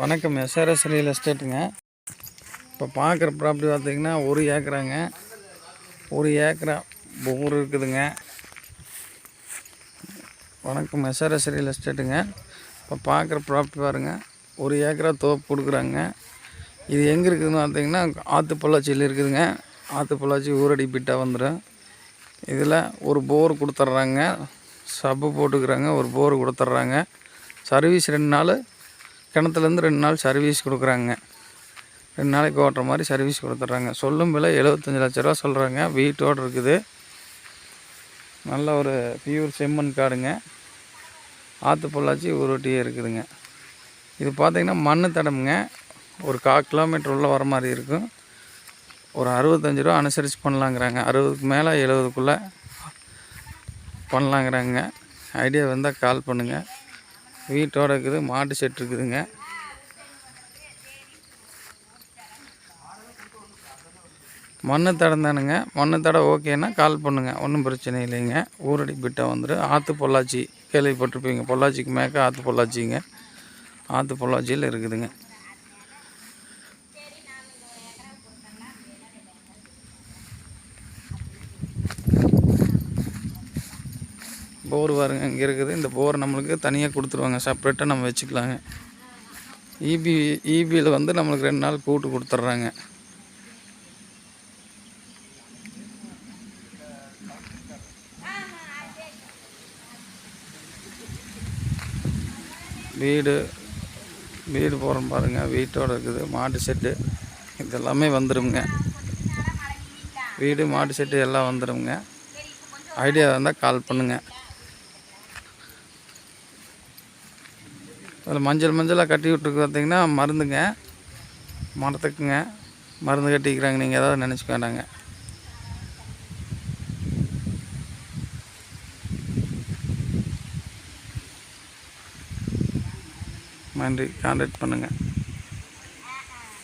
வணக்கம். SRS real எஸ்டேட்டுங்க இப்போ பார்க்குற ப்ராப்பர்ட்டி பார்த்தீங்கன்னா ஒரு ஏக்கராங்க. ஒரு ஏக்கரா போர் இருக்குதுங்க. வணக்கம். எஸ்ஆர்எஸ் ரியல் எஸ்டேட்டுங்க இப்போ பார்க்குற ப்ராப்பர்ட்டி பாருங்கள் ஒரு ஏக்கரா தோப்பு கொடுக்குறாங்க. இது எங்கே இருக்குதுன்னு பார்த்தீங்கன்னா ஆற்று பொள்ளாச்சியில் இருக்குதுங்க. ஆற்று பொள்ளாச்சி ஊரடி பிட்டாக வந்துடும் இதில் ஒரு போர் கொடுத்துட்றாங்க. சப்பு போட்டுக்கிறாங்க. ஒரு போர் கொடுத்துட்றாங்க. சர்வீஸ் ரெண்டு நாள் கிணத்துலேருந்து ரெண்டு நாள் சர்வீஸ் கொடுக்குறாங்க. ரெண்டு நாளைக்கு ஓட்டுற மாதிரி சர்வீஸ் கொடுத்துட்றாங்க. சொல்லும் விலை எழுபத்தஞ்சி லட்ச ரூபா சொல்கிறாங்க வீட்டோடு இருக்குது. நல்ல ஒரு பியூர் செம்மண் காடுங்க. ஆற்று பொள்ளாச்சி ஊருட்டியே இருக்குதுங்க. இது பார்த்திங்கன்னா மண்ணு தடமுங்க. ஒரு கா கிலோமீட்டர் உள்ளே வர மாதிரி இருக்கும். ஒரு அறுபத்தஞ்சி ரூபா அனுசரித்து பண்ணலாங்கிறாங்க. அறுபதுக்கு மேலே எழுபதுக்குள்ளே பண்ணலாங்கிறாங்க. ஐடியா வந்தால் கால் பண்ணுங்கள் வீட்டோட இருக்குது மாட்டு செட் இருக்குதுங்க. மண்ணு தடம் தானுங்க மண்ணு தடை ஓகேன்னா கால் பண்ணுங்கள் ஒன்றும் பிரச்சனை இல்லைங்க. ஊரடி பிட்டை வந்துடும் ஆற்று பொள்ளாச்சி கேள்விப்பட்டிருப்பீங்க. பொள்ளாச்சிக்கு மேக்க ஆற்று பொள்ளாச்சிங்க. ஆற்று பொள்ளாச்சியில் இருக்குதுங்க. போர் பாருங்க இங்கே இருக்குது. இந்த போர் நம்மளுக்கு தனியாக கொடுத்துருவாங்க. செப்பரேட்டாக நம்ம வச்சுக்கலாங்க. இபி இபியில் வந்து நம்மளுக்கு ரெண்டு நாள் கூட்டு கொடுத்துட்றாங்க வீடு வீடு போகிறோம் பாருங்கள் வீட்டோடு இருக்குது. மாட்டு செட்டு. இதெல்லாமே வந்துடுங்க வீடு மாட்டு செட்டு எல்லாம் வந்துடுங்க ஐடியா இருந்தால் கால் பண்ணுங்கள் அதில் மஞ்சள் மஞ்சளாக கட்டி விட்ருக்கு பார்த்தீங்கன்னா மருந்துங்க. மரத்துக்குங்க மருந்து கட்டிக்கிறாங்க. நீங்கள் ஏதாவது நினச்சிக்க வேண்டாங்க. நன்றி. கான்டாக்ட் பண்ணுங்கள்